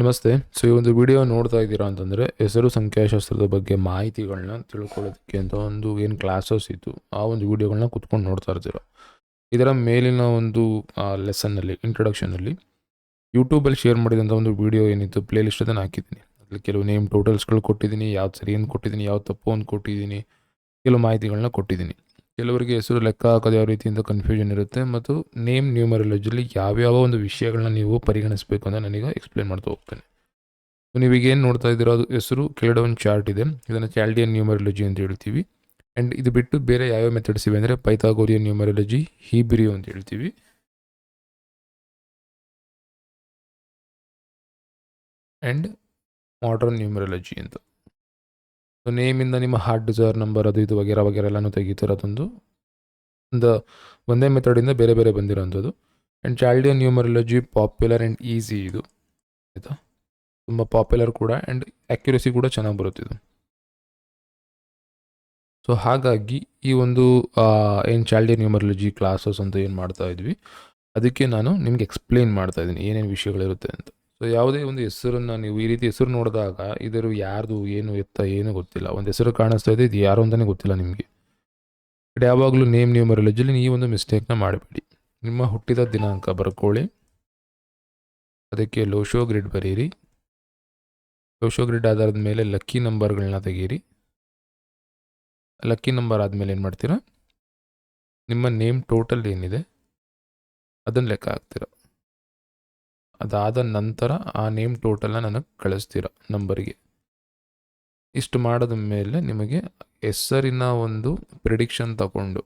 ನಮಸ್ತೆ. ಸೊ ಈ ಒಂದು ವಿಡಿಯೋ ನೋಡ್ತಾ ಇದ್ದೀರಾ ಅಂತಂದರೆ ಹೆಸರು ಸಂಖ್ಯಾಶಾಸ್ತ್ರದ ಬಗ್ಗೆ ಮಾಹಿತಿಗಳನ್ನ ತಿಳ್ಕೊಳ್ಳೋದಕ್ಕೆ ಅಂತ ಒಂದು ಏನು ಕ್ಲಾಸಸ್ ಇತ್ತು, ಆ ಒಂದು ವಿಡಿಯೋಗಳನ್ನ ಕುತ್ಕೊಂಡು ನೋಡ್ತಾ ಇರ್ತೀರ. ಇದರ ಮೇಲಿನ ಒಂದು ಲೆಸನ್ನಲ್ಲಿ ಇಂಟ್ರೊಡಕ್ಷನಲ್ಲಿ ಯೂಟ್ಯೂಬಲ್ಲಿ ಶೇರ್ ಮಾಡಿದಂಥ ಒಂದು ವಿಡಿಯೋ ಏನಿತ್ತು ಪ್ಲೇ ಲಿಸ್ಟ್ ಅದನ್ನು ಹಾಕಿದ್ದೀನಿ. ಅದರಲ್ಲಿ ಕೆಲವು ನೇಮ್ ಟೋಟಲ್ಸ್ಗಳು ಕೊಟ್ಟಿದ್ದೀನಿ, ಯಾವ್ದು ಸರಿ ಅಂತ ಕೊಟ್ಟಿದ್ದೀನಿ, ಯಾವ್ದು ತಪ್ಪು ಅಂತ ಕೊಟ್ಟಿದ್ದೀನಿ ಕೆಲವು ಮಾಹಿತಿಗಳನ್ನ ಕೊಟ್ಟಿದ್ದೀನಿ. ಕೆಲವರಿಗೆ ಹೆಸರು ಲೆಕ್ಕ ಹಾಕೋದು ಯಾವ ರೀತಿಯಿಂದ ಕನ್ಫ್ಯೂಷನ್ ಇರುತ್ತೆ ಮತ್ತು ನೇಮ್ ನ್ಯೂಮರಾಲಜಿಲಿ ಯಾವ್ಯಾವ ಒಂದು ವಿಷಯಗಳನ್ನ ನೀವು ಪರಿಗಣಿಸಬೇಕು ಅಂತ ನನಗೆ ಎಕ್ಸ್ಪ್ಲೇನ್ ಮಾಡ್ತಾ ಹೋಗ್ತೇನೆ. ಏನು ನೋಡ್ತಾ ಇದ್ದೀರೋ, ಅದು ಹೆಸರು ಕೆಳಗಡೆ ಚಾರ್ಟ್ ಇದೆ. ಇದನ್ನು ಚಾಲ್ಡಿಯನ್ ನ್ಯೂಮರಲಜಿ ಅಂತ ಹೇಳ್ತೀವಿ. ಆ್ಯಂಡ್ ಇದು ಬಿಟ್ಟು ಬೇರೆ ಯಾವ್ಯಾವ ಮೆಥಡ್ಸ್ ಇವೆ ಅಂದರೆ ಪೈಥಾಗೋರಿಯನ್ ನ್ಯೂಮರಲಜಿ ಹೀಬ್ರಿಯೋ ಅಂತ ಹೇಳ್ತೀವಿ. ಆ್ಯಂಡ್ ಮಾಡರ್ನ್ ನ್ಯೂಮರಲಜಿ ಅಂತ. ಸೊ ನೇಮಿಂದ ನಿಮ್ಮ ಹಾರ್ಟ್ ಡಿಸೈರ್ ನಂಬರ್ ಅದು ಇದು ವಗೇರ ವಗೇರೆ ಎಲ್ಲನೂ ತೆಗಿತಾರೆ ಅದೊಂದು ಒಂದು ಒಂದೇ ಮೆಥಡಿಂದ ಬೇರೆ ಬೇರೆ ಬಂದಿರೋಂಥದ್ದು. And Chaldean numerology popular and easy ಇದು. ಆಯಿತಾ? ತುಂಬ ಪಾಪ್ಯುಲರ್ ಕೂಡ ಆ್ಯಂಡ್ ಆ್ಯಕ್ಯುರಸಿ ಕೂಡ ಚೆನ್ನಾಗಿ ಬರುತ್ತೆ ಇದು. ಸೊ ಹಾಗಾಗಿ ಈ ಒಂದು ಏನು ಚಾಲ್ಡಿಯನ್ ನ್ಯೂಮರಲಜಿ ಕ್ಲಾಸಸ್ ಅಂತ ಏನು ಮಾಡ್ತಾ ಇದ್ವಿ. ಅದಕ್ಕೆ ನಾನು ನಿಮ್ಗೆ ಎಕ್ಸ್ಪ್ಲೇನ್ ಮಾಡ್ತಾ ಇದ್ದೀನಿ ಏನೇನು ವಿಷಯಗಳಿರುತ್ತೆ ಅಂತ. ಸೊ ಯಾವುದೇ ಒಂದು ಹೆಸರನ್ನು ನೀವು ಈ ರೀತಿ ಹೆಸರು ನೋಡಿದಾಗ ಇದರ ಯಾರ್ದು, ಏನು ಎತ್ತ, ಏನು ಗೊತ್ತಿಲ್ಲ. ಒಂದು ಹೆಸರು ಕಾಣಿಸ್ತಾ ಇದೆ, ಇದು ಯಾರು ಅಂತಲೇ ಗೊತ್ತಿಲ್ಲ ನಿಮಗೆ. ಬಟ್ ಯಾವಾಗಲೂ ನೇಮ್ ನ್ಯೂಮರಾಲಜಿಲಿ ಈ ಒಂದು ಮಿಸ್ಟೇಕ್ನ ಮಾಡಬೇಡಿ. ನಿಮ್ಮ ಹುಟ್ಟಿದ ದಿನಾಂಕ ಬರ್ಕೊಳ್ಳಿ. ಅದಕ್ಕೆ ಲೋಶೋ ಗ್ರಿಡ್ ಬರೀರಿ ಲೋಶೋ ಗ್ರಿಡ್ ಆಧಾರದ ಮೇಲೆ ಲಕ್ಕಿ ನಂಬರ್ಗಳನ್ನ ತೆಗೀರಿ ಲಕ್ಕಿ ನಂಬರ್ ಆದಮೇಲೆ ಏನು ಮಾಡ್ತೀರಾ? ನಿಮ್ಮ ನೇಮ್ ಟೋಟಲ್ ಏನಿದೆ? ಅದನ್ನು ಲೆಕ್ಕ ಹಾಕ್ತೀರಾ. ಅದಾದ ನಂತರ ಆ ನೇಮ್ ಟೋಟಲ್ನ ನನಗೆ ಕಳಿಸ್ತೀರ ನಂಬರಿಗೆ ಇಷ್ಟು ಮಾಡಿದ ಮೇಲೆ ನಿಮಗೆ ಹೆಸರಿನ ಒಂದು ಪ್ರಿಡಿಕ್ಷನ್ ತಗೊಂಡು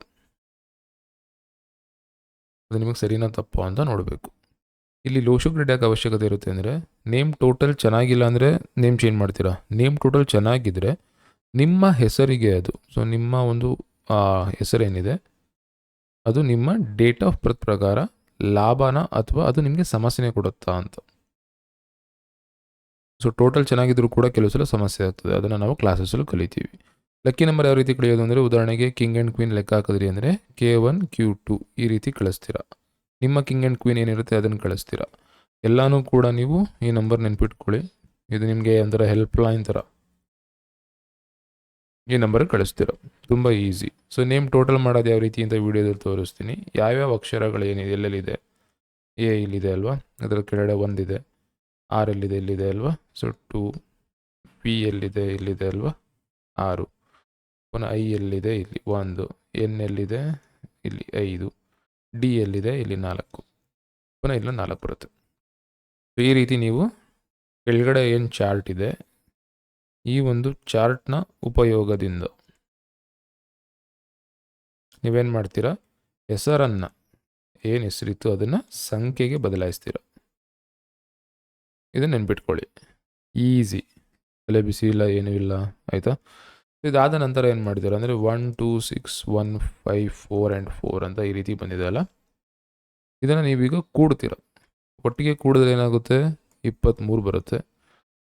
ಅದು ನಿಮಗೆ ಸರಿನಾ ತಪ್ಪು ಅಂತ ನೋಡಬೇಕು. ಇಲ್ಲಿ ಗ್ರಿಡ್ ಯಾಕೆ ಅವಶ್ಯಕತೆ ಇರುತ್ತೆ ಅಂದರೆ ನೇಮ್ ಟೋಟಲ್ ಚೆನ್ನಾಗಿಲ್ಲ ಅಂದರೆ ನೇಮ್ ಚೇಂಜ್ ಮಾಡ್ತೀರಾ? ನೇಮ್ ಟೋಟಲ್ ಚೆನ್ನಾಗಿದ್ದರೆ ನಿಮ್ಮ ಹೆಸರಿಗೆ ಅದು ಸೊ ನಿಮ್ಮ ಒಂದು ಹೆಸರೇನಿದೆ, ಅದು ನಿಮ್ಮ ಡೇಟ್ ಆಫ್ ಬರ್ತ್ ಪ್ರಕಾರ ಲಾಭನ ಅಥವಾ ಅದು ನಿಮಗೆ ಸಮಸ್ಯೆನೇ ಕೊಡುತ್ತಾ ಅಂತ. ಸೊ ಟೋಟಲ್ ಚೆನ್ನಾಗಿದ್ರು ಕೂಡ ಕೆಲವು ಸಲ ಸಮಸ್ಯೆ ಆಗ್ತದೆ. ಅದನ್ನು ನಾವು ಕ್ಲಾಸಸ್ಸಲ್ಲಿ ಕಲಿತೀವಿ. ಲಕ್ಕಿ ನಂಬರ್ ಯಾವ ರೀತಿ ಕಳೆಯೋದು ಅಂದರೆ, ಉದಾಹರಣೆಗೆ ಕಿಂಗ್ ಆ್ಯಂಡ್ ಕ್ವೀನ್ ಲೆಕ್ಕ ಹಾಕಿದ್ರಿ ಅಂದರೆ ಕೆ ಒನ್ ಕ್ಯೂ ಟು ಈ ರೀತಿ ಕಳಿಸ್ತೀರಾ. ನಿಮ್ಮ ಕಿಂಗ್ ಆ್ಯಂಡ್ ಕ್ವೀನ್ ಏನಿರುತ್ತೆ ಅದನ್ನು ಕಳಿಸ್ತೀರಾ. ಎಲ್ಲನೂ ಕೂಡ ನೀವು ಈ ನಂಬರ್ ನೆನ್ಪಿಟ್ಕೊಳ್ಳಿ. ಇದು ನಿಮಗೆ ಒಂಥರ ಹೆಲ್ಪ್ ಲೈನ್ ಥರ. ಈ ನಂಬರ್ ಕಳಿಸ್ತೀರ. ತುಂಬ ಈಸಿ. ಸೊ ನೇಮ್ ಟೋಟಲ್ ಮಾಡೋದು ಯಾವ ರೀತಿ ಅಂತ ವೀಡಿಯೋದಲ್ಲಿ ತೋರಿಸ್ತೀನಿ. ಯಾವ್ಯಾವ ಅಕ್ಷರಗಳು ಏನಿದೆ, ಎಲ್ಲೆಲ್ಲಿದೆ? ಎ ಇಲ್ಲಿದೆ ಅಲ್ವಾ? ಅದರ ಕೆಳಗಡೆ ಒಂದಿದೆ. ಆರ್ ಎಲ್ಲಿದೆ, ಇಲ್ಲಿದೆ ಅಲ್ವಾ? ಸೊ ಟು ಪಿ ಎಲ್ಲಿದೆ, ಇಲ್ಲಿದೆ ಅಲ್ವಾ? ಆರು. ಪುನಃ ಐ ಎಲ್ಲಿದೆ, ಇಲ್ಲಿ ಒಂದು. ಎನ್ ಎಲ್ಲಿದೆ, ಇಲ್ಲಿ ಐದು. ಡಿ ಎಲ್ಲಿದೆ, ಇಲ್ಲಿ ನಾಲ್ಕು. ಪುನಃ ಇಲ್ಲ ನಾಲ್ಕು ಬರುತ್ತೆ. ಈ ರೀತಿ ನೀವು ಕೆಳಗಡೆ ಏನು ಚಾರ್ಟ್ ಇದೆ ಈ ಒಂದು ಚಾರ್ಟ್ನ ಉಪಯೋಗದಿಂದ. ನೀವೇನು ಮಾಡ್ತೀರಾ? ಹೆಸರನ್ನು, ಏನು ಹೆಸರಿತ್ತು ಅದನ್ನು ಸಂಖ್ಯೆಗೆ ಬದಲಾಯಿಸ್ತೀರ. ಇದನ್ನು ನೆನ್ಪಿಟ್ಕೊಳ್ಳಿ. ಈಸಿ. ತಲೆ ಬಿಸಿ ಇಲ್ಲ, ಏನೂ ಇಲ್ಲ, ಆಯಿತಾ? ಇದಾದ ನಂತರ ಏನು ಮಾಡಿದ್ದಾರೆ ಅಂದರೆ one, two, six, one, five, four and four ಅಂತ ಈ ರೀತಿ ಬಂದಿದೆ ಅಲ್ಲ? ಇದನ್ನು ನೀವೀಗ ಕೂಡ್ತೀರ. ಒಟ್ಟಿಗೆ ಕೂಡಿದ್ರೆ ಏನಾಗುತ್ತೆ? ಇಪ್ಪತ್ತ್ಮೂರು ಬರುತ್ತೆ.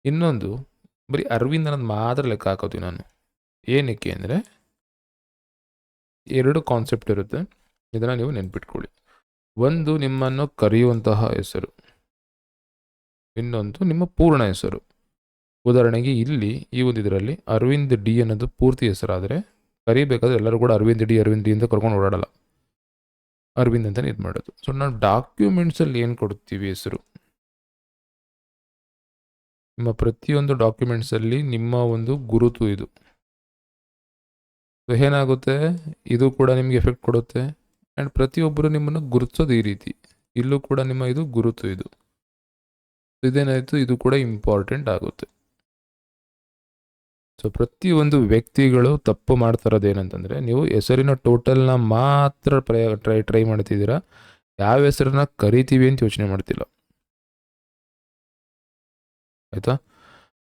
ಇನ್ನೊಂದು ಬರೀ ಅರವಿಂದ್ ಅನ್ನೋದು ಮಾತ್ರ ಲೆಕ್ಕ ಹಾಕೋತೀವಿ ನಾನು. ಏನಕ್ಕೆ ಅಂದರೆ ಎರಡು ಕಾನ್ಸೆಪ್ಟ್ ಇರುತ್ತೆ. ಇದನ್ನು ನೀವು ನೆನ್ಪಿಟ್ಕೊಳ್ಳಿ. ಒಂದು ನಿಮ್ಮನ್ನು ಕರೆಯುವಂತಹ ಹೆಸರು. ಇನ್ನೊಂದು ನಿಮ್ಮ ಪೂರ್ಣ ಹೆಸರು. ಉದಾಹರಣೆಗೆ ಇಲ್ಲಿ ಈ ಒಂದು ಇದರಲ್ಲಿ ಅರವಿಂದ್ ಡಿ ಅನ್ನೋದು ಪೂರ್ತಿ ಹೆಸರಾದರೆ ಕರಿಬೇಕಾದ್ರೆ ಎಲ್ಲರೂ ಕೂಡ ಅರವಿಂದ್ ಡಿ ಅರವಿಂದ್ ಡಿ ಅಂತ ಕರ್ಕೊಂಡು ಓಡಾಡಲ್ಲ. ಅರವಿಂದ್ ಅಂತಲೇ ಇದು ಮಾಡೋದು ಸೊ ನಾವು ಡಾಕ್ಯುಮೆಂಟ್ಸಲ್ಲಿ ಏನು ಕೊಡ್ತೀವಿ ಹೆಸರು? ನಿಮ್ಮ ಪ್ರತಿಯೊಂದು ಡಾಕ್ಯುಮೆಂಟ್ಸಲ್ಲಿ ನಿಮ್ಮ ಒಂದು ಗುರುತು ಇದು. ಸೊ ಏನಾಗುತ್ತೆ? ಇದು ಕೂಡ ನಿಮಗೆ ಎಫೆಕ್ಟ್ ಕೊಡುತ್ತೆ. ಆ್ಯಂಡ್ ಪ್ರತಿಯೊಬ್ಬರು ನಿಮ್ಮನ್ನು ಗುರುತಿಸೋದು ಈ ರೀತಿ. ಇಲ್ಲೂ ಕೂಡ ನಿಮ್ಮ ಇದು ಗುರುತು ಇದು. ಇದೇನಾಯಿತು? ಇದು ಕೂಡ ಇಂಪಾರ್ಟೆಂಟ್ ಆಗುತ್ತೆ. ಸೊ ಪ್ರತಿಯೊಂದು ವ್ಯಕ್ತಿಗಳು ತಪ್ಪು ಮಾಡ್ತಾ ಏನಂತಂದರೆ, ನೀವು ಹೆಸರಿನ ಟೋಟಲ್ನ ಮಾತ್ರ ಪ್ರಯ ಟ್ರೈ ಟ್ರೈ ಮಾಡ್ತಿದ್ದೀರಾ, ಯಾವ ಹೆಸರನ್ನ ಕರಿತೀವಿ ಅಂತ ಯೋಚನೆ ಮಾಡ್ತಿಲ್ಲ. ಆಯಿತಾ?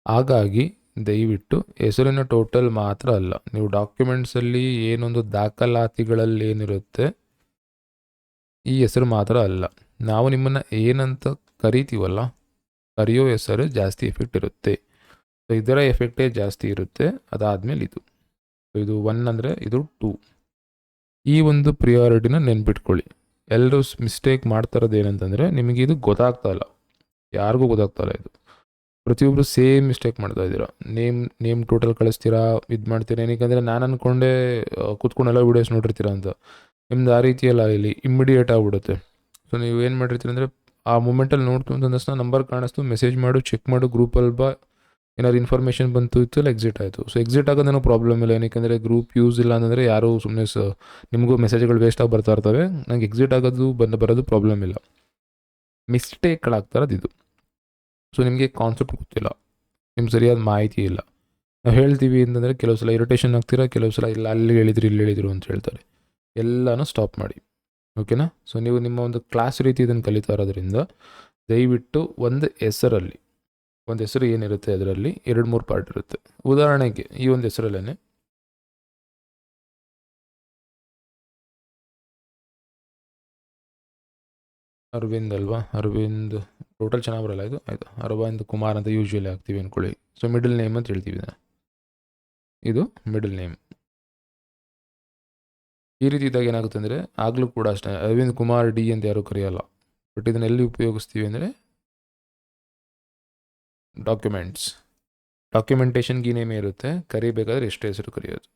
ಹಾಗಾಗಿ ದಯವಿಟ್ಟು ಹೆಸರಿನ ಟೋಟಲ್ ಮಾತ್ರ ಅಲ್ಲ, ನೀವು ಡಾಕ್ಯುಮೆಂಟ್ಸಲ್ಲಿ ಏನೊಂದು ದಾಖಲಾತಿಗಳಲ್ಲಿ ಏನಿರುತ್ತೆ, ಈ ಹೆಸರು ಮಾತ್ರ ಅಲ್ಲ. ನಾವು ನಿಮ್ಮನ್ನು ಏನಂತ ಕರಿತೀವಲ್ಲ, ಕರೆಯೋ ಹೆಸರು ಜಾಸ್ತಿ ಎಫೆಕ್ಟ್ ಇರುತ್ತೆ. ಸೊ ಇದರ ಎಫೆಕ್ಟೇ ಜಾಸ್ತಿ ಇರುತ್ತೆ, ಅದಾದಮೇಲೆ ಇದು. ಇದು ಒನ್ ಅಂದರೆ ಇದು ಟೂ ಈ ಒಂದು ಪ್ರಿಯಾರಿಟಿನ ನೆನ್ಪಿಟ್ಕೊಳ್ಳಿ. ಎಲ್ಲರೂ ಮಿಸ್ಟೇಕ್ ಮಾಡ್ತಾ ಇರೋದು ಏನಂತಂದರೆ, ನಿಮಗೆ ಇದು ಗೊತ್ತಾಗ್ತಾ ಇಲ್ಲ. ಯಾರಿಗೂ ಗೊತ್ತಾಗ್ತಾ ಇಲ್ಲ ಇದು. ಪ್ರತಿಯೊಬ್ಬರು ಸೇಮ್ ಮಿಸ್ಟೇಕ್ ಮಾಡ್ತಾ ಇದ್ದೀರಾ? ನೇಮ್ ನೇಮ್ ಟೋಟಲ್ ಕಳಿಸ್ತೀರಾ? ಇದು ಮಾಡ್ತೀರಾ? ಏನಕ್ಕೆ ನಾನು ಅಂದ್ಕೊಂಡೆ ಕೂತ್ಕೊಂಡೆಲ್ಲ ವೀಡಿಯೋಸ್ ನೋಡಿರ್ತೀರ ಅಂತ. ನಿಮ್ದು ಆ ರೀತಿ ಎಲ್ಲ ಇಲ್ಲಿ ಇಮ್ಮಿಡಿಯೇಟ್ ಆಗಿಬಿಡುತ್ತೆ. ಸೊ ನೀವು ಏನು ಮಾಡಿರ್ತೀರ ಅಂದರೆ, ಆ ಮೂಮೆಂಟಲ್ಲಿ ನೋಡ್ತು ಅಂತ ತಕ್ಷಣ ನಂಬರ್ ಕಾಣಿಸ್ತು ಮೆಸೇಜ್ ಮಾಡು ಚೆಕ್ ಮಾಡು ಗ್ರೂಪಲ್ಲಿ ಬಾ. ಏನಾದ್ರು ಇನ್ಫಾರ್ಮೇಷನ್ ಬಂತು, ಇತ್ತು, ಇಲ್ಲ ಎಕ್ಸಿಟ್ ಆಯಿತು. ಸೊ ಎಕ್ಸಿಟ್ ಆಗೋದೇನೋ ಪ್ರಾಬ್ಲಮ್ ಇಲ್ಲ. ಏನಕ್ಕೆ ಗ್ರೂಪ್ ಯೂಸ್ ಇಲ್ಲ ಅಂತಂದರೆ ಯಾರು ಸುಮ್ಮನೆ ಸ, ನಿಮಗೂ ಮೆಸೇಜ್ಗಳು ಆಗಿ ಬರ್ತಾ ಇರ್ತವೆ. ನಂಗೆ ಎಕ್ಸಿಟ್ ಆಗೋದು, ಬಂದು ಬರೋದು ಪ್ರಾಬ್ಲಮ್ ಇಲ್ಲ. ಮಿಸ್ಟೇಕ್ಗಳಾಗ್ತಾ ಇರೋದು ಇದು. ಸೊ ನಿಮಗೆ ಕಾನ್ಸೆಪ್ಟ್ ಗೊತ್ತಿಲ್ಲ. ನಿಮ್ಗೆ ಸರಿಯಾದ ಮಾಹಿತಿ ಇಲ್ಲ. ನಾವು ಹೇಳ್ತೀವಿ ಅಂತಂದರೆ ಕೆಲವು ಸಲ ಇರಿಟೇಷನ್ ಆಗ್ತೀರಾ, ಕೆಲವು ಸಲ ಇಲ್ಲ, ಅಲ್ಲಿ ಹೇಳಿದ್ರು, ಇಲ್ಲಿ ಹೇಳಿದ್ರು ಅಂತ ಹೇಳ್ತಾರೆ. ಎಲ್ಲನೂ ಸ್ಟಾಪ್ ಮಾಡಿ. ಓಕೆನಾ ಸೊ ನೀವು ನಿಮ್ಮ ಒಂದು ಕ್ಲಾಸ್ ರೀತಿ ಇದನ್ನು ಕಲಿತಾ ಇರೋದ್ರಿಂದ ದಯವಿಟ್ಟು ಒಂದು ಹೆಸರಲ್ಲಿ, ಒಂದು ಹೆಸರು ಏನಿರುತ್ತೆ ಅದರಲ್ಲಿ, ಎರಡು, ಮೂರು ಪಾರ್ಟ್ ಇರುತ್ತೆ. ಉದಾಹರಣೆಗೆ ಈ ಒಂದು ಹೆಸರಲ್ಲೇ ಅರವಿಂದ್ ಅಲ್ವಾ? ಅರವಿಂದ್ ಟೋಟಲ್ ಚೆನ್ನಾಗಿ ಬರಲ್ಲ ಇದು? ಆಯಿತು. ಅರವಿಂದ್ ಕುಮಾರ್ ಅಂತ ಯೂಶ್ವಲಿ ಹಾಕ್ತೀವಿ ಅಂದ್ಕೊಳ್ಳಿ ಸೊ ಮಿಡಲ್ ನೇಮ್ ಅಂತ ಹೇಳ್ತೀವಿ. ಇದು ಮಿಡಲ್ ನೇಮ್ ಈ ರೀತಿ ಇದ್ದಾಗ ಏನಾಗುತ್ತೆ ಅಂದರೆ, ಆಗಲೂ ಕೂಡ ಅಷ್ಟೇ. ಅರವಿಂದ್ ಕುಮಾರ್ ಡಿ ಅಂತ ಯಾರೂ ಕರೆಯಲ್ಲ. ಬಟ್ ಇದನ್ನ ಎಲ್ಲಿ ಉಪಯೋಗಿಸ್ತೀವಿ ಅಂದರೆ ಡಾಕ್ಯುಮೆಂಟ್ಸ್ ಡಾಕ್ಯುಮೆಂಟೇಷನ್ಗೆ ಈ ನೇಮ್ ಇರುತ್ತೆ. ಕರಿಬೇಕಾದ್ರೆ ಎಷ್ಟು ಹೆಸರು ಕರೆಯೋದು.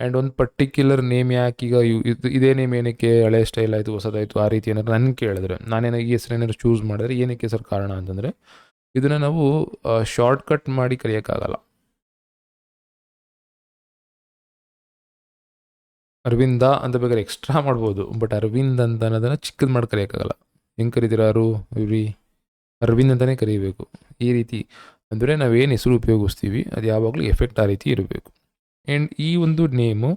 ಆ್ಯಂಡ್ ಒಂದು ಪರ್ಟಿಕ್ಯುಲರ್ ನೇಮ್ ಯಾಕೆ ಈಗ ಇದು ಇದೇ ನೇಮ್ ಏನಕ್ಕೆ ಹಳೆ ಸ್ಟೈಲ್ ಆಯಿತು, ಹೊಸದಾಯಿತು, ಆ ರೀತಿ ಏನಾದ್ರು ನನಗೆ ಕೇಳಿದ್ರೆ ನಾನೇನೋ ಈ ಹೆಸರು ಏನಾದ್ರು ಚೂಸ್ ಮಾಡಿದ್ರೆ ಏನಕ್ಕೆ ಸರ್ ಕಾರಣ ಅಂತಂದರೆ, ಇದನ್ನು ನಾವು ಶಾರ್ಟ್ ಕಟ್ ಮಾಡಿ ಕರೆಯೋಕ್ಕಾಗಲ್ಲ. ಅರವಿಂದ ಅಂತ ಬೇಕಾದ್ರೆ ಎಕ್ಸ್ಟ್ರಾ ಮಾಡ್ಬೋದು ಬಟ್ ಅರವಿಂದ್ ಅಂತ ಅನ್ನೋದನ್ನು ಚಿಕ್ಕದು ಮಾಡಿ ಕರೆಯೋಕ್ಕಾಗಲ್ಲ. ಹೆಂಗೆ ಕರಿತೀರ ಅರು ಇವ್ರಿ ಅರವಿಂದ್ ಅಂತಲೇ ಕರಿಬೇಕು. ಈ ರೀತಿ, ಅಂದರೆ ನಾವೇನು ಹೆಸರು ಉಪಯೋಗಿಸ್ತೀವಿ, ಅದು ಯಾವಾಗಲೂ ಎಫೆಕ್ಟ್ ಆ ರೀತಿ ಇರಬೇಕು. ಆ್ಯಂಡ್ ಈ ಒಂದು name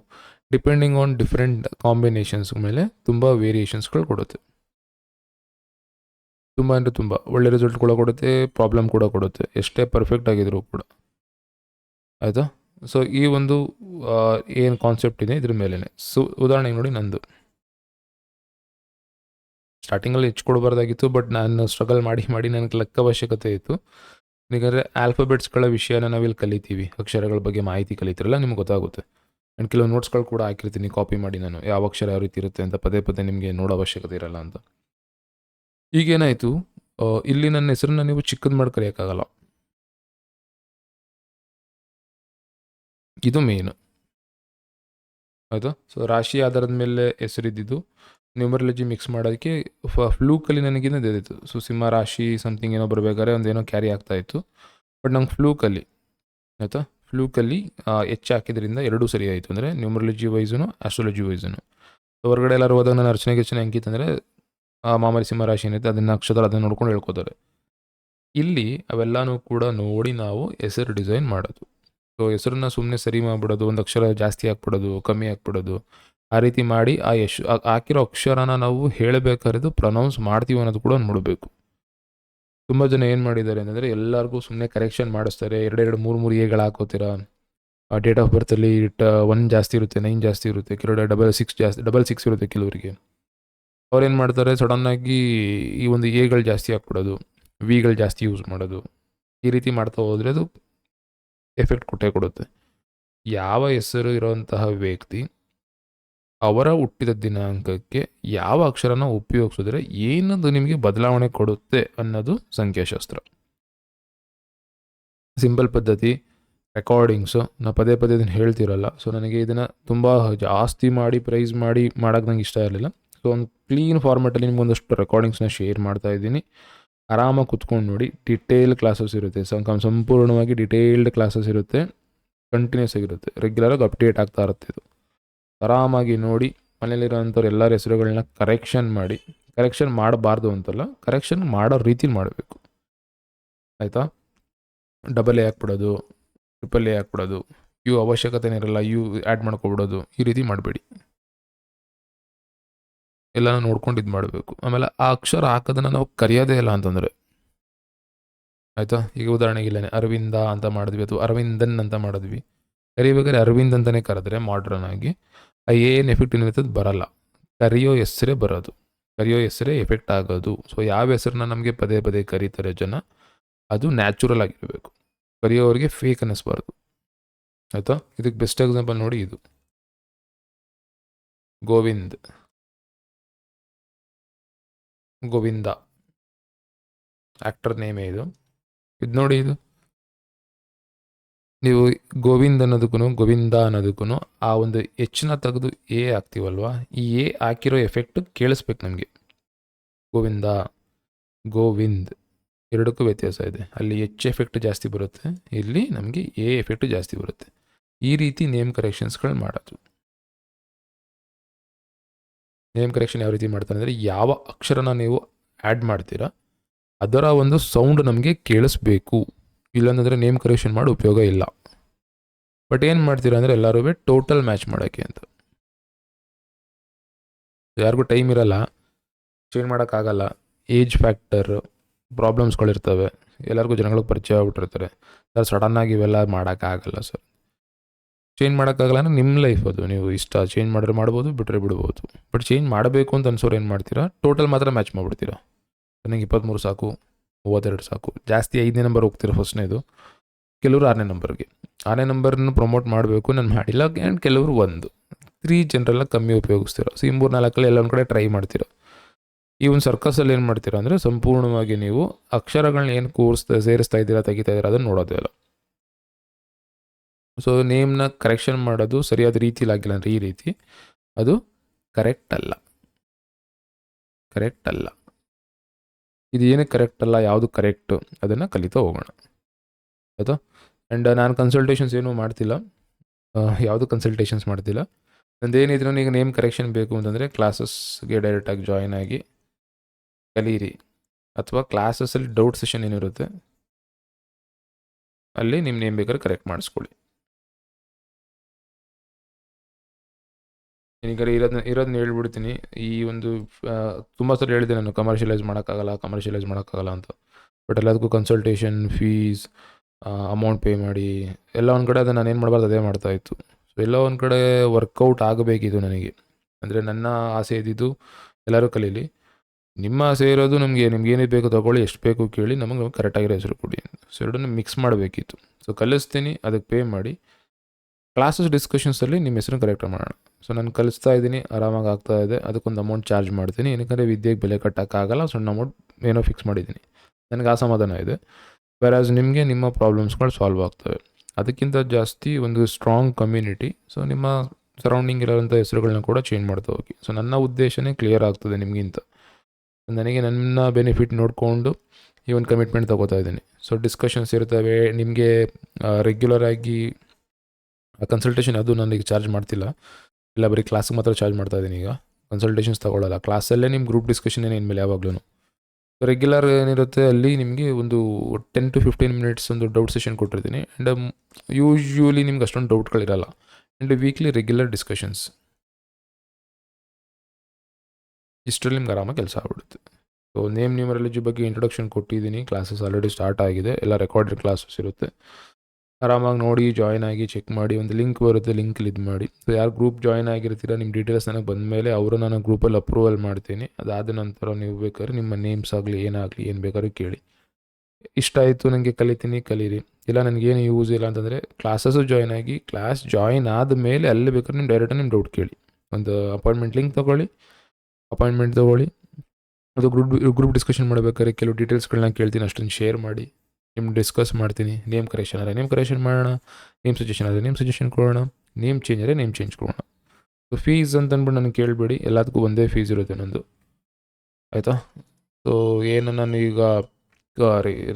depending on different combinations ಮೇಲೆ ತುಂಬ ವೇರಿಯೇಷನ್ಸ್ಗಳು ಕೊಡುತ್ತೆ. ತುಂಬ ಅಂದರೆ ತುಂಬ. ಒಳ್ಳೆ ರಿಸಲ್ಟ್ ಕೂಡ ಕೊಡುತ್ತೆ ಪ್ರಾಬ್ಲಮ್ ಕೂಡ ಕೊಡುತ್ತೆ. ಎಷ್ಟೇ ಪರ್ಫೆಕ್ಟ್ ಆಗಿದ್ರು ಕೂಡ. ಆಯಿತಾ? ಸೊ ಈ ಒಂದು ಏನು ಕಾನ್ಸೆಪ್ಟ್ ಇದೆ ಇದ್ರ ಮೇಲೇ ಸೊ, ಉದಾಹರಣೆಗೆ ನೋಡಿ ನಂದು. ಸ್ಟಾರ್ಟಿಂಗಲ್ಲಿ ಹೆಚ್ಚು ಕೊಡಬಾರ್ದಾಗಿತ್ತು ಬಟ್ ನಾನು ಸ್ಟ್ರಗಲ್ ಮಾಡಿ ಮಾಡಿ ನನಗೆ ಲೆಕ್ಕ ಅವಶ್ಯಕತೆ ಇತ್ತು. ಯಾಕಂದರೆ ಆಲ್ಫಾಬೆಟ್ಸ್ಗಳ ವಿಷಯನ ನಾವಿಲ್ಲಿ ಕಲಿತೀವಿ. ಅಕ್ಷರಗಳ ಬಗ್ಗೆ ಮಾಹಿತಿ ಕಲಿತಿರಲ್ಲ, ನಿಮ್ಗೆ ಗೊತ್ತಾಗುತ್ತೆ. ಆ್ಯಂಡ್ ಕೆಲವು ನೋಟ್ಸ್ಗಳು ಕೂಡ ಹಾಕಿರ್ತೀನಿ ಕಾಪಿ ಮಾಡಿ ನಾನು. ಯಾವ ಅಕ್ಷರ ಯಾವ ರೀತಿ ಇರುತ್ತೆ ಅಂತ ಪದೇ ಪದೇ ನಿಮಗೆ ನೋಡೋ ಅವಶ್ಯಕತೆ ಇರಲ್ಲ ಅಂತ. ಈಗೇನಾಯಿತು ಇಲ್ಲಿ ನನ್ನ ಹೆಸರನ್ನ ನೀವು ಚಿಕ್ಕದು ಮಾಡಿ ಕರೆಯೋಕ್ಕಾಗಲ್ಲ. ಇದು ಮೇನ್ ಆಯಿತಾ? ಸೊ ರಾಶಿ ಆಧಾರದ ಮೇಲೆ ಹೆಸರಿದ್ದಿದ್ದು ನ್ಯೂಮರಾಲಜಿ ಮಿಕ್ಸ್ ಮಾಡೋದಕ್ಕೆ ಫ ಫ್ಲೂಕಲ್ಲಿ ನನಗಿಂತ ಇದಿತ್ತು ಸೊ ಸಿಂಹ ರಾಶಿ ಸಮಥಿಂಗ್ ಏನೋ ಬರಬೇಕಾದ್ರೆ ಒಂದೇನೋ ಕ್ಯಾರಿ ಆಗ್ತಾ ಇತ್ತು. ಬಟ್ ನಂಗೆ ಫ್ಲೂಕಲ್ಲಿ ಆಯಿತಾ? ಫ್ಲೂಕಲ್ಲಿ ಹೆಚ್ಚು ಹಾಕಿದ್ರಿಂದ ಎರಡೂ ಸರಿ ಆಯಿತು. ಅಂದರೆ ನ್ಯೂಮರಾಲಜಿ ವೈಸೂ ಆಸ್ಟ್ರಾಲಜಿ ವೈಸನು ಹೊರಗಡೆ ಎಲ್ಲರೂ ಹೋದಾಗ ನಾನು ಅರ್ಚನೆ ಗಿರ್ಚನೆ ಅಂದರೆ ಮಾಮೂಲಿ ಸಿಂಹ ರಾಶಿ ಏನಿದೆ, ಅದನ್ನು ನಕ್ಷತ್ರ ಅದನ್ನು ನೋಡ್ಕೊಂಡು ಹೇಳ್ಕೋತಾರೆ. ಇಲ್ಲಿ ಅವೆಲ್ಲನೂ ಕೂಡ ನೋಡಿ ನಾವು ಹೆಸರು ಡಿಸೈನ್ ಮಾಡೋದು. ಸೊ ಹೆಸರನ್ನ ಸುಮ್ಮನೆ ಸರಿ ಮಾಡಿಬಿಡೋದು, ಒಂದು ಅಕ್ಷರ ಜಾಸ್ತಿ ಹಾಕ್ಬಿಡೋದು, ಕಮ್ಮಿ ಹಾಕ್ಬಿಡೋದು ಆ ರೀತಿ ಮಾಡಿ ಆ ಯಶ್ ಹಾಕಿರೋ ಅಕ್ಷರನ ನಾವು ಹೇಳಬೇಕಾದ್ರೆ ಪ್ರೊನೌನ್ಸ್ ಮಾಡ್ತೀವಿ ಅನ್ನೋದು ಕೂಡ ನೋಡಬೇಕು. ತುಂಬ ಜನ ಏನು ಮಾಡಿದ್ದಾರೆ ಅಂತಂದರೆ ಎಲ್ಲರಿಗೂ ಸುಮ್ಮನೆ ಕರೆಕ್ಷನ್ ಮಾಡಿಸ್ತಾರೆ. ಎರಡೆರಡು ಮೂರು ಮೂರು ಎಗಳು ಹಾಕೋತೀರಾ? ಡೇಟ್ ಆಫ್ ಬರ್ತಲ್ಲಿ ಇಟ್ ಒನ್ ಜಾಸ್ತಿ ಇರುತ್ತೆ ನೈನ್ ಜಾಸ್ತಿ ಇರುತ್ತೆ ಕೆಲವು ಡಬಲ್ ಸಿಕ್ಸ್ ಜಾಸ್ತಿ ಡಬಲ್ ಸಿಕ್ಸ್ ಇರುತ್ತೆ ಕೆಲವರಿಗೆ. ಅವ್ರೇನು ಮಾಡ್ತಾರೆ? ಸಡನ್ನಾಗಿ ಈ ಒಂದು ಎಗಳು ಜಾಸ್ತಿ ಹಾಕ್ಬಿಡೋದು ವಿಗಳು ಜಾಸ್ತಿ ಯೂಸ್ ಮಾಡೋದು. ಈ ರೀತಿ ಮಾಡ್ತಾ ಹೋದರೆ ಅದು ಎಫೆಕ್ಟ್ ಕೊಟ್ಟೇ ಕೊಡುತ್ತೆ. ಯಾವ ಹೆಸರು ಇರೋಂತಹ ವ್ಯಕ್ತಿ ಅವರ ಹುಟ್ಟಿದ ದಿನಾಂಕಕ್ಕೆ ಯಾವ ಅಕ್ಷರನ ಉಪಯೋಗಿಸಿದ್ರೆ ಏನದು ನಿಮಗೆ ಬದಲಾವಣೆ ಕೊಡುತ್ತೆ ಅನ್ನೋದು ಸಂಖ್ಯಾಶಾಸ್ತ್ರ. ಸಿಂಪಲ್ ಪದ್ಧತಿ ರೆಕಾರ್ಡಿಂಗ್ಸು ನಾನು ಪದೇ ಪದೇ ಇದನ್ನು ಹೇಳ್ತಿರಲ್ಲ ಸೊ ನನಗೆ ಇದನ್ನು ತುಂಬ ಜಾಸ್ತಿ ಮಾಡಿ ಪ್ರೈಸ್ ಮಾಡಿ ಮಾಡೋಕ್ಕೆ ನಂಗೆ ಇಷ್ಟ ಇರಲಿಲ್ಲ. ಸೊ ಒಂದು ಕ್ಲೀನ್ ಫಾರ್ಮೆಟಲ್ಲಿ ನಿಮ್ಗೆ ಒಂದಷ್ಟು ರೆಕಾರ್ಡಿಂಗ್ಸ್ನ ಶೇರ್ ಮಾಡ್ತಾ ಇದ್ದೀನಿ. ಆರಾಮಾಗಿ ಕುತ್ಕೊಂಡು ನೋಡಿ ಡಿಟೇಲ್ ಕ್ಲಾಸಸ್ ಇರುತ್ತೆ. ಸಂಪೂರ್ಣವಾಗಿ ಡಿಟೇಲ್ಡ್ ಕ್ಲಾಸಸ್ ಇರುತ್ತೆ. ಕಂಟಿನ್ಯೂಸ್ ಆಗಿರುತ್ತೆ. ರೆಗ್ಯುಲರಾಗಿ ಅಪ್ಡೇಟ್ ಆಗ್ತಾ ಇರುತ್ತೆ ಇದು. ಆರಾಮಾಗಿ ನೋಡಿ ಮನೇಲಿರೋಂಥವ್ರು ಎಲ್ಲರ ಹೆಸರುಗಳನ್ನ ಕರೆಕ್ಷನ್ ಮಾಡಿ ಕರೆಕ್ಷನ್ ಮಾಡಬಾರ್ದು ಅಂತಲ್ಲ ಕರೆಕ್ಷನ್ ಮಾಡೋ ರೀತಿಲಿ ಮಾಡಬೇಕು. ಆಯಿತಾ? ಡಬಲ್ ಎ ಹಾಕ್ಬಿಡೋದು ಟ್ರಿಪಲ್ ಎ ಹಾಕ್ಬಿಡೋದು ಯು ಅವಶ್ಯಕತೆನೇ ಇರಲ್ಲ ಯು ಆ್ಯಡ್ ಮಾಡ್ಕೊಬಿಡೋದು, ಈ ರೀತಿ ಮಾಡಬೇಡಿ. ಎಲ್ಲನೂ ನೋಡ್ಕೊಂಡು ಇದು ಮಾಡಬೇಕು. ಆಮೇಲೆ ಆ ಅಕ್ಷರ ಹಾಕೋದನ್ನು ನಾವು ಕರೆಯೋದೇ ಇಲ್ಲ ಅಂತಂದರೆ. ಆಯಿತಾ? ಈಗ ಉದಾಹರಣೆಗೆ ಇಲ್ಲೇ ಅರವಿಂದ ಅಂತ ಮಾಡಿದ್ವಿ, ಅಥವಾ ಅರವಿಂದನ್ ಅಂತ ಮಾಡಿದ್ವಿ. ಕರಿಬೇಕಾದ್ರೆ ಅರವಿಂದ್ ಅಂತಲೇ ಕರೆದ್ರೆ ಮಾಡ್ರನ್ ಆಗಿ. ಏನು ಎಫೆಕ್ಟ್ ಏನಿರ್ತದೆ ಬರಲ್ಲ. ಕರೆಯೋ ಹೆಸರೇ ಬರೋದು. ಕರೆಯೋ ಹೆಸರೇ ಎಫೆಕ್ಟ್ ಆಗೋದು. ಸೊ ಯಾವ ಹೆಸರನ್ನ ನಮಗೆ ಪದೇ ಪದೇ ಕರೀತಾರೆ ಜನ, ಅದು ನ್ಯಾಚುರಲ್ ಆಗಿರಬೇಕು. ಕರೆಯೋರಿಗೆ ಫೇಕ್ ಅನ್ನಿಸ್ಬಾರ್ದು. ಆಯಿತಾ? ಇದಕ್ಕೆ ಬೆಸ್ಟ್ ಎಕ್ಸಾಂಪಲ್ ನೋಡಿ ಇದು. ಗೋವಿಂದ್. ಗೋವಿಂದ. ಆ್ಯಕ್ಟರ್ ನೇಮೇ ಇದು. ಇದು ನೋಡಿ ಇದು. ನೀವು ಗೋವಿಂದ ಅನ್ನೋದಕ್ಕೂ ಗೋವಿಂದ ಅನ್ನೋದಕ್ಕೂ ಆ ಒಂದು ಹೆಚ್ಚಿನ ತೆಗೆದು ಎ ಹಾಕ್ತೀವಲ್ವಾ? ಈ ಎ ಹಾಕಿರೋ ಎಫೆಕ್ಟ್ ಕೇಳಿಸ್ಬೇಕು ನಮಗೆ. ಗೋವಿಂದ, ಗೋವಿಂದ್ ಎರಡಕ್ಕೂ ವ್ಯತ್ಯಾಸ ಇದೆ. ಅಲ್ಲಿ ಎಚ್ ಎಫೆಕ್ಟ್ ಜಾಸ್ತಿ ಬರುತ್ತೆ, ಇಲ್ಲಿ ನಮಗೆ ಎ ಎಫೆಕ್ಟ್ ಜಾಸ್ತಿ ಬರುತ್ತೆ. ಈ ರೀತಿ ನೇಮ್ ಕರೆಕ್ಷನ್ಸ್ಗಳು ಮಾಡೋದು. ನೇಮ್ ಕರೆಕ್ಷನ್ ಯಾವ ರೀತಿ ಮಾಡ್ತಾರೆ ಅಂದರೆ ಯಾವ ಅಕ್ಷರನ ನೀವು ಆ್ಯಡ್ ಮಾಡ್ತೀರಾ, ಅದರ ಒಂದು ಸೌಂಡ್ ನಮಗೆ ಕೇಳಿಸ್ಬೇಕು. ಇಲ್ಲಾಂದರೆ ನೇಮ್ ಕರೆಕ್ಷನ್ ಮಾಡಿ ಉಪಯೋಗ ಇಲ್ಲ. ಬಟ್ ಏನು ಮಾಡ್ತೀರಾ ಅಂದರೆ ಎಲ್ಲರೂ ಟೋಟಲ್ ಮ್ಯಾಚ್ ಮಾಡೋಕ್ಕೆ ಅಂತ. ಯಾರಿಗೂ ಟೈಮ್ ಇರಲ್ಲ ಚೇಂಜ್ ಮಾಡೋಕ್ಕಾಗಲ್ಲ ಏಜ್ ಫ್ಯಾಕ್ಟರ್ ಪ್ರಾಬ್ಲಮ್ಸ್ಗಳಿರ್ತವೆ ಎಲ್ಲರಿಗೂ ಜನಗಳಿಗೆ ಪರಿಚಯ ಆಗ್ಬಿಟ್ಟಿರ್ತಾರೆ. ಸರ್ ಸಡನ್ನಾಗಿ ಇವೆಲ್ಲ ಮಾಡೋಕ್ಕಾಗಲ್ಲ ಸರ್ ಚೇಂಜ್ ಮಾಡೋಕ್ಕಾಗಲ್ಲ ಅಂದರೆ ನಿಮ್ಮ ಲೈಫ್ ಅದು, ನೀವು ಇಷ್ಟ ಚೇಂಜ್ ಮಾಡಿದ್ರೆ ಮಾಡ್ಬೋದು ಬಿಟ್ಟರೆ ಬಿಡ್ಬೋದು. ಬಟ್ ಚೇಂಜ್ ಮಾಡಬೇಕು ಅಂತ ಅನ್ಸೋರು ಏನು ಮಾಡ್ತೀರಾ? ಟೋಟಲ್ ಮಾತ್ರ ಮ್ಯಾಚ್ ಮಾಡಿಬಿಡ್ತೀರಾ? ನನಗೆ ಇಪ್ಪತ್ತ್ಮೂರು ಸಾಕು. ಮೂವತ್ತೆರಡು ಸಾಕು. ಜಾಸ್ತಿ ಐದನೇ ನಂಬರ್ ಹೋಗ್ತಿರೋ ಫಸ್ಟ್ನೇದು ಕೆಲವರು ಆರನೇ ನಂಬರ್ಗೆ ಆರನೇ ನಂಬರ್ನ ಪ್ರಮೋಟ್ ಮಾಡಬೇಕು, ನಾನು ಮಾಡಿಲ್ಲ. ಆ್ಯಂಡ್ ಕೆಲವರು ಒಂದು. ತ್ರೀ ಜನರೆಲ್ಲ ಕಮ್ಮಿ ಉಪಯೋಗಿಸ್ತಿರೋ. ಸೊ ಈ ಮೂರು ನಾಲ್ಕಲ್ಲಿ ಎಲ್ಲೊಂದು ಕಡೆ ಟ್ರೈ ಮಾಡ್ತಿರೋ? ಈ ಒಂದು ಸರ್ಕಸಲ್ಲಿ ಏನು ಮಾಡ್ತೀರಾ ಅಂದರೆ, ಸಂಪೂರ್ಣವಾಗಿ ನೀವು ಅಕ್ಷರಗಳನ್ನ ಏನು ಕೂರಿಸ್ತಾ ಸೇರಿಸ್ತಾ ಇದ್ದೀರಾ, ತೆಗಿತಾ ಇದ್ದೀರಾ ಅದನ್ನು ನೋಡೋದೇ ಇಲ್ಲ. ಸೊ ನೇಮ್ನ ಕರೆಕ್ಷನ್ ಮಾಡೋದು ಸರಿಯಾದ ರೀತಿಯಲ್ಲಿ ಆಗಿಲ್ಲ ಅಂದರೆ ಈ ರೀತಿ. ಅದು ಕರೆಕ್ಟ್ ಅಲ್ಲ. ಕರೆಕ್ಟ್ ಅಲ್ಲ. ಇದು ಏನಕ್ಕೆ ಕರೆಕ್ಟ್ ಅಲ್ಲ, ಯಾವುದು ಕರೆಕ್ಟು ಅದನ್ನು ಕಲಿತಾ ಹೋಗೋಣ. ಆಯಿತಾ? ಆ್ಯಂಡ್ ನಾನು ಕನ್ಸಲ್ಟೇಷನ್ಸ್ ಏನೂ ಮಾಡ್ತಿಲ್ಲ. ಯಾವುದು ಕನ್ಸಲ್ಟೇಷನ್ಸ್ ಮಾಡ್ತಿಲ್ಲ. ನಂದೇನಿದ್ರು ಈಗ ನೇಮ್ ಕರೆಕ್ಷನ್ ಬೇಕು ಅಂತಂದರೆ ಕ್ಲಾಸಸ್ಗೆ ಡೈರೆಕ್ಟಾಗಿ ಜಾಯ್ನ್ ಆಗಿ ಕಲೀರಿ. ಅಥವಾ ಕ್ಲಾಸಸ್ಸಲ್ಲಿ ಡೌಟ್ ಸೆಷನ್ ಏನಿರುತ್ತೆ, ಅಲ್ಲಿ ನಿಮ್ಮ ನೇಮ್ ಬೇಕಾದ್ರೆ ಕರೆಕ್ಟ್ ಮಾಡಿಸ್ಕೊಳ್ಳಿ. ಈಗ ಇರೋದನ್ನ ಇರೋದನ್ನ ಹೇಳ್ಬಿಡ್ತೀನಿ. ಈ ಒಂದು ತುಂಬ ಸಲ ಹೇಳಿದೆ ನಾನು ಕಮರ್ಷಿಯಲೈಸ್ ಮಾಡೋಕ್ಕಾಗಲ್ಲ ಕಮರ್ಷಿಯಲೈಸ್ ಮಾಡೋಕ್ಕಾಗಲ್ಲ ಅಂತ. ಬಟ್ ಎಲ್ಲದಕ್ಕೂ ಕನ್ಸಲ್ಟೇಷನ್ ಫೀಸ್ ಅಮೌಂಟ್ ಪೇ ಮಾಡಿ, ಎಲ್ಲ ಒಂದು ಕಡೆ ಅದನ್ನು ನಾನು ಏನು ಮಾಡಬಾರ್ದು, ಅದೇ ಮಾಡ್ತಾಯಿತ್ತು ಸೊ ಎಲ್ಲ ಒಂದು ಕಡೆ ವರ್ಕೌಟ್ ಆಗಬೇಕಿತ್ತು ನನಗೆ. ಅಂದರೆ ನನ್ನ ಆಸೆ ಇದ್ದಿದ್ದು ಎಲ್ಲರೂ ಕಲೀಲಿ. ನಿಮ್ಮ ಆಸೆ ಇರೋದು ನಮಗೆ, ನಿಮ್ಗೆ ಏನೇ ಬೇಕು ತೊಗೊಳ್ಳಿ, ಎಷ್ಟು ಬೇಕು ಕೇಳಿ ನಮಗೆ ಕರೆಕ್ಟಾಗಿರೋ ಹೆಸರು ಕೊಡಿ ಸೊ ಎರಡನ್ನು ಮಿಕ್ಸ್ ಮಾಡಬೇಕಿತ್ತು. ಸೊ ಕಲಿಸ್ತೀನಿ, ಅದಕ್ಕೆ ಪೇ ಮಾಡಿ. ಕ್ಲಾಸಸ್ ಡಿಸ್ಕಷನ್ಸಲ್ಲಿ ನಿಮ್ಮ ಹೆಸರು ಕರೆಕ್ಟ್ ಮಾಡೋಣ. ಸೊ ನಾನು ಕಲಿಸ್ತಾ ಇದ್ದೀನಿ, ಆರಾಮಾಗಿ ಆಗ್ತಾ ಇದೆ, ಅದಕ್ಕೊಂದು ಅಮೌಂಟ್ ಚಾರ್ಜ್ ಮಾಡ್ತೀನಿ. ಏನಕ್ಕೆ ವಿದ್ಯೆಗೆ ಬೆಲೆ ಕಟ್ಟೋಕ್ಕಾಗಲ್ಲ, ಸಣ್ಣ ಅಮೌಂಟ್ ಏನೋ ಫಿಕ್ಸ್ ಮಾಡಿದ್ದೀನಿ. ನನಗೆ ಅಸಮಾಧಾನ ಸಮಾಧಾನ ಇದೆ. ವೆರಾಸ್ ನಿಮಗೆ ನಿಮ್ಮ ಪ್ರಾಬ್ಲಮ್ಸ್ಗಳು ಸಾಲ್ವ್ ಆಗ್ತವೆ. ಅದಕ್ಕಿಂತ ಜಾಸ್ತಿ ಒಂದು ಸ್ಟ್ರಾಂಗ್ ಕಮ್ಯುನಿಟಿ ಸೊ ನಿಮ್ಮ ಸರೌಂಡಿಂಗ್ ಇರೋಂಥ ಹೆಸರುಗಳನ್ನ ಕೂಡ ಚೇಂಜ್ ಮಾಡ್ತಾ ಹೋಗಿ. ಸೊ ನನ್ನ ಉದ್ದೇಶನೇ ಕ್ಲಿಯರ್ ಆಗ್ತದೆ ನಿಮಗಿಂತ. ನನಗೆ ನನ್ನ ಬೆನಿಫಿಟ್ ನೋಡಿಕೊಂಡು ಈ ಒಂದು ಕಮಿಟ್ಮೆಂಟ್ ತೊಗೋತಾ ಇದ್ದೀನಿ. ಸೊ ಡಿಸ್ಕಷನ್ಸ್ ಇರ್ತವೆ, ನಿಮಗೆ ರೆಗ್ಯುಲರ್ ಆಗಿ ಕನ್ಸಲ್ಟೇಷನ್ ಅದು ನನಗೆ ಚಾರ್ಜ್ ಮಾಡ್ತಿಲ್ಲ. ಇಲ್ಲ, ಬರೀ ಕ್ಲಾಸಿಗೆ ಮಾತ್ರ ಚಾರ್ಜ್ ಮಾಡ್ತಾ ಇದ್ದೀನಿ ಈಗ. ಕನ್ಸಲ್ಟೇಷನ್ಸ್ ತೊಗೊಳ್ಳಲ್ಲ ಕ್ಲಾಸಲ್ಲೇ ನಿಮ್ಮ ಗ್ರೂಪ್ ಡಿಸ್ಕಷನ್ ಏನು ಇನ್ಮೇಲೆ ಯಾವಾಗಲೂ ರೆಗ್ಯುಲರ್ ಏನಿರುತ್ತೆ ಅಲ್ಲಿ ನಿಮಗೆ ಒಂದು ಟೆನ್ ಟು ಫಿಫ್ಟೀನ್ ಮಿನಿಟ್ಸ್ ಒಂದು ಡೌಟ್ ಸೆಷನ್ ಕೊಟ್ಟಿರ್ತೀನಿ. ಆ್ಯಂಡ್ ಯೂಶ್ವಲಿ ನಿಮ್ಗೆ ಅಷ್ಟೊಂದು ಡೌಟ್ಗಳಿರಲ್ಲ ಆ್ಯಂಡ್ ವೀಕ್ಲಿ ರೆಗ್ಯುಲರ್ ಡಿಸ್ಕಷನ್ಸ್ ಇಷ್ಟರಲ್ಲಿ ನಿಮ್ಗೆ ಆರಾಮಾಗಿ ಕೆಲಸ ಆಗ್ಬಿಡುತ್ತೆ. ಸೊ ನೇಮ್ ನ್ಯೂಮರಾಲಜಿ ಬಗ್ಗೆ ಇಂಟ್ರೊಡಕ್ಷನ್ ಕೊಟ್ಟಿದ್ದೀನಿ. ಕ್ಲಾಸಸ್ ಆಲ್ರೆಡಿ ಸ್ಟಾರ್ಟ್ ಆಗಿದೆ. ಎಲ್ಲ ರೆಕಾರ್ಡೆಡ್ ಕ್ಲಾಸಸ್ ಇರುತ್ತೆ. ಆರಾಮಾಗಿ ನೋಡಿ ಜಾಯ್ನ್ ಆಗಿ ಚೆಕ್ ಮಾಡಿ, ಒಂದು ಲಿಂಕ್ ಬರುತ್ತೆ ಲಿಂಕಲ್ಲಿ ಇದು ಮಾಡಿ. ಸೊ ಯಾರು ಗ್ರೂಪ್ ಜಾಯ್ನ್ ಆಗಿರ್ತೀರ ನಿಮ್ಮ ಡೀಟೇಲ್ಸ್ ನನಗೆ ಬಂದ ಮೇಲೆ ಅವರು ನಾನು ಗ್ರೂಪಲ್ಲಿ ಅಪ್ರೂವಲ್ ಮಾಡ್ತೀನಿ. ಅದಾದ ನಂತರ ನೀವು ಬೇಕಾದ್ರೆ ನಿಮ್ಮ ನೇಮ್ಸ್ ಆಗಲಿ, ಏನಾಗಲಿ, ಏನು ಬೇಕಾದ್ರೂ ಕೇಳಿ. ಇಷ್ಟ ಆಯಿತು ನನಗೆ ಕಲಿತೀನಿ, ಕಲೀರಿ. ಇಲ್ಲ ನನಗೇನು ಯೂಸ್ ಇಲ್ಲ ಅಂತಂದರೆ ಕ್ಲಾಸಸ್ಸು ಜಾಯ್ನ್ ಆಗಿ ಕ್ಲಾಸ್ ಜಾಯ್ನ್ ಆದ ಮೇಲೆ ಅಲ್ಲಿ ಬೇಕಾದ್ರೆ ನಿಮ್ಮ ಡೈರೆಕ್ಟಾಗಿ ನಿಮ್ಮ ಡೌಟ್ ಕೇಳಿ. ಒಂದು ಅಪಾಯಿಂಟ್ಮೆಂಟ್ ಲಿಂಕ್ ತೊಗೊಳ್ಳಿ. ಅಪಾಯಿಂಟ್ಮೆಂಟ್ ತೊಗೊಳ್ಳಿ. ಅದು ಗ್ರೂಪ್ ಗ್ರೂಪ್ ಡಿಸ್ಕಷನ್ ಮಾಡಬೇಕಾದ್ರೆ, ಕೆಲವು ಡೀಟೇಲ್ಸ್ಗಳನ್ನ ಕೇಳ್ತೀನಿ, ಅಷ್ಟೊಂದು ಶೇರ್ ಮಾಡಿ. ನಿಮ್ಮ ಡಿಸ್ಕಸ್ ಮಾಡ್ತೀನಿ. ನೇಮ್ ಕರೆಕ್ಷನ್ ಆದರೆ ನೇಮ್ ಕರೆಕ್ಷನ್ ಮಾಡೋಣ. ನೇಮ್ ಸಜೆಷನ್ ಆದರೆ ನೇಮ್ ಸಜೆಷನ್ ಕೊಡೋಣ. ನೇಮ್ ಚೇಂಜ್ ಆದರೆ ನೇಮ್ ಚೇಂಜ್ ಕೊಡೋಣ. ಸೊ ಫೀಸ್ ಅಂತ ಅಂದ್ಬಿಟ್ಟು ನನಗೆ ಕೇಳಬೇಡಿ. ಎಲ್ಲದಕ್ಕೂ ಒಂದೇ ಫೀಸ್ ಇರುತ್ತೆ ನಂದು ಆಯಿತಾ? ಸೊ ಏನು ನಾನು ಈಗ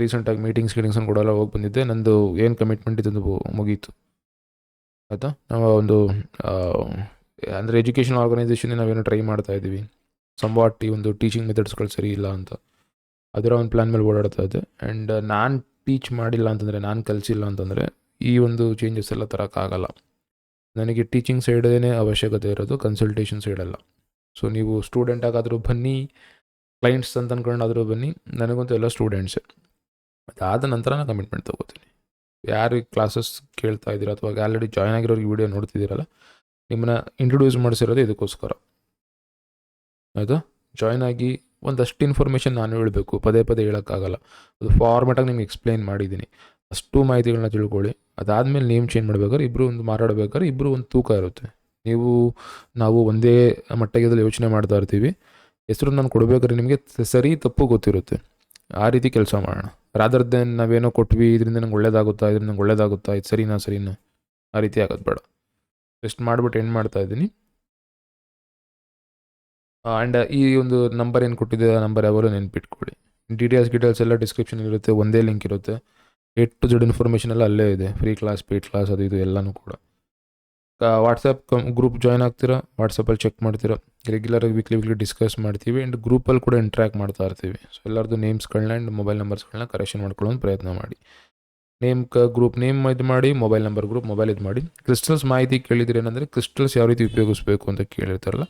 ರೀಸೆಂಟಾಗಿ ಮೀಟಿಂಗ್ಸ್ ಗೀಟಿಂಗ್ಸ್ ಕೊಡೋಲ್ಲ, ಹೋಗಿ ಬಂದಿದ್ದೆ. ನಂದು ಏನು ಕಮಿಟ್ಮೆಂಟ್ ಇದ್ದು ಮುಗೀತು. ಆಯಿತಾ? ನಾವು ಒಂದು ಅಂದರೆ ಎಜುಕೇಷನ್ ಆರ್ಗನೈಸೇಷನ್ ನಾವೇನೋ ಟ್ರೈ ಮಾಡ್ತಾ ಇದ್ದೀವಿ ಸಂವಾಟ್ ಈ ಒಂದು ಟೀಚಿಂಗ್ ಮೆಥಡ್ಸ್ಗಳು ಸರಿ ಇಲ್ಲ ಅಂತ. ಅದರ ಒಂದು ಪ್ಲ್ಯಾನ್ ಮೇಲೆ ಓಡಾಡ್ತಾ ಇದ್ದೆ. ಆ್ಯಂಡ್ ನಾನು ಟೀಚ್ ಮಾಡಿಲ್ಲ ಅಂತಂದರೆ, ನಾನು ಕಲಿಸಿಲ್ಲ ಅಂತಂದರೆ, ಈ ಒಂದು ಚೇಂಜಸ್ ಎಲ್ಲ ತರೋಕ್ಕಾಗಲ್ಲ ನನಗೆ ಟೀಚಿಂಗ್ ಸೈಡೇ ಅವಶ್ಯಕತೆ ಇರೋದು ಕನ್ಸಲ್ಟೇಷನ್ ಸೈಡಲ್ಲ ಸೊ ನೀವು ಸ್ಟೂಡೆಂಟ್ ಆಗಾದರೂ ಬನ್ನಿ ಕ್ಲೈಂಟ್ಸ್ ಅಂತ ಅಂದ್ಕೊಂಡಾದರೂ ಬನ್ನಿ, ನನಗಂತೂ ಎಲ್ಲ ಸ್ಟೂಡೆಂಟ್ಸೇ ಅದಾದ ನಂತರ ನಾನು ಕಮಿಟ್ಮೆಂಟ್ ತೊಗೋತೀನಿ. ಯಾರು ಕ್ಲಾಸಸ್ ಕೇಳ್ತಾ ಇದ್ದೀರಾ ಅಥವಾ ಆಲ್ರೆಡಿ ಜಾಯ್ನ್ ಆಗಿರೋರಿಗೆ ವೀಡಿಯೋ ನೋಡ್ತಿದ್ದೀರಲ್ಲ, ನಿಮ್ಮನ್ನ ಇಂಟ್ರೊಡ್ಯೂಸ್ ಮಾಡಿಸಿರೋದು ಇದಕ್ಕೋಸ್ಕರ. ಆಯಿತಾ? ಜಾಯ್ನ್ ಆಗಿ ಒಂದಷ್ಟು ಇನ್ಫಾರ್ಮೇಷನ್ ನಾನು ಹೇಳಬೇಕು. ಪದೇ ಪದೇ ಹೇಳೋಕ್ಕಾಗಲ್ಲ. ಅದು ಫಾರ್ಮೆಟಾಗಿ ನಿಮ್ಗೆ ಎಕ್ಸ್ಪ್ಲೈನ್ ಮಾಡಿದ್ದೀನಿ. ಅಷ್ಟು ಮಾಹಿತಿಗಳನ್ನ ತಿಳ್ಕೊಳ್ಳಿ. ಅದಾದಮೇಲೆ ನೇಮ್ ಚೇಂಜ್ ಮಾಡ್ಬೇಕಾದ್ರೆ ಇಬ್ಬರು ಒಂದು ಮಾತಾಡಬೇಕಾದ್ರೆ ಇಬ್ಬರು ಒಂದು ತೂಕ ಇರುತ್ತೆ. ನೀವು, ನಾವು ಒಂದೇ ಮಟ್ಟಗೆದಲ್ಲಿ ಯೋಚನೆ ಮಾಡ್ತಾ ಇರ್ತೀವಿ. ಹೆಸರು ನಾನು ಕೊಡಬೇಕಾದ್ರೆ ನಿಮಗೆ ಸರಿ ತಪ್ಪು ಗೊತ್ತಿರುತ್ತೆ. ಆ ರೀತಿ ಕೆಲಸ ಮಾಡೋಣ. ರಾದರ್ ದೆನ್ ನಾವೇನೋ ಕೊಟ್ವಿ, ಇದರಿಂದ ನಂಗೆ ಒಳ್ಳೇದಾಗುತ್ತಾ, ಇದರಿಂದ ನಂಗೆ ಒಳ್ಳೇದಾಗುತ್ತಾ, ಇದು ಸರಿನಾ ಸರಿನಾ, ಆ ರೀತಿ ಆಗೋದು ಬೇಡ. ಜಸ್ಟ್ ಮಾಡಿಬಿಟ್ಟು ಎಂಡ್ ಮಾಡ್ತಾ ಇದ್ದೀನಿ. ಆ್ಯಂಡ್ ಈ ಒಂದು ನಂಬರ್ ಏನು ಕೊಟ್ಟಿದೆ, ಆ ನಂಬರ್ ಯಾವಾಗಲೂ ನೆನ್ಪಿಟ್ಕೊಳ್ಳಿ. ಡೀಟೇಲ್ಸ್ ಡೀಟೇಲ್ಸ್ ಎಲ್ಲ ಡಿಸ್ಕ್ರಿಪ್ಷನ್ ಇರುತ್ತೆ, ಒಂದೇ ಲಿಂಕ್ ಇರುತ್ತೆ. ಏಟ್ ಟು ಜೆಡ್ ಇನ್ಫಾರ್ಮೇಷನ್ ಎಲ್ಲ ಅಲ್ಲೇ ಇದೆ. ಫ್ರೀ ಕ್ಲಾಸ್ ಪೇಡ್ ಕ್ಲಾಸ್ ಅದು ಇದು ಎಲ್ಲನೂ ಕೂಡ. ವಾಟ್ಸಪ್ ಗ್ರೂಪ್ ಜಾಯ್ನ್ ಆಗ್ತೀರಾ? ವಾಟ್ಸಪ್ಪಲ್ಲಿ ಚೆಕ್ ಮಾಡ್ತೀರಾ? ರೆಗ್ಯುಲರ್ ವೀಕ್ಲಿ ವೀಕ್ಲಿ ಡಿಸ್ಕಸ್ ಮಾಡ್ತೀವಿ. ಆ್ಯಂಡ್ ಗ್ರೂಪಲ್ಲಿ ಕೂಡ ಇಂಟ್ರ್ಯಾಕ್ಟ್ ಮಾಡ್ತಾ ಇರ್ತೀವಿ. ಸೊ ಎಲ್ಲರದ್ದು ನೇಮ್ಸ್ಗಳನ್ನ ಆ್ಯಂಡ್ ಮೊಬೈಲ್ ನಂಬರ್ಸ್ಗಳನ್ನ ಕರೆಕ್ಷನ್ ಮಾಡ್ಕೊಳ್ಳೋದು ಪ್ರಯತ್ನ ಮಾಡಿ. ನೇಮ್ ಕ ಗ್ರೂಪ್ ನೇಮ್ ಇದು ಮಾಡಿ ಮೊಬೈಲ್ ನಂಬರ್ ಗ್ರೂಪ್ ಮೊಬೈಲ್ ಇದು ಮಾಡಿ. ಕ್ರಿಸ್ಟಲ್ಸ್ ಮಾಹಿತಿ ಕೇಳಿದ್ರೆ ಏನಂದರೆ ಕ್ರಿಸ್ಟಲ್ಸ್ ಯಾವ ರೀತಿ ಉಪಯೋಗಿಸ್ಬೇಕು ಅಂತ ಕೇಳಿರ್ತಾರಲ್ಲ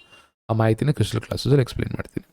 ಆ ಮಾಹಿತಿನ ಕ್ರಿಸ್ಟಲ್ ಕ್ಲಾಸಲ್ಲಿ ಎಕ್ಸ್ಪ್ಲೇನ್ ಮಾಡ್ತೀನಿ.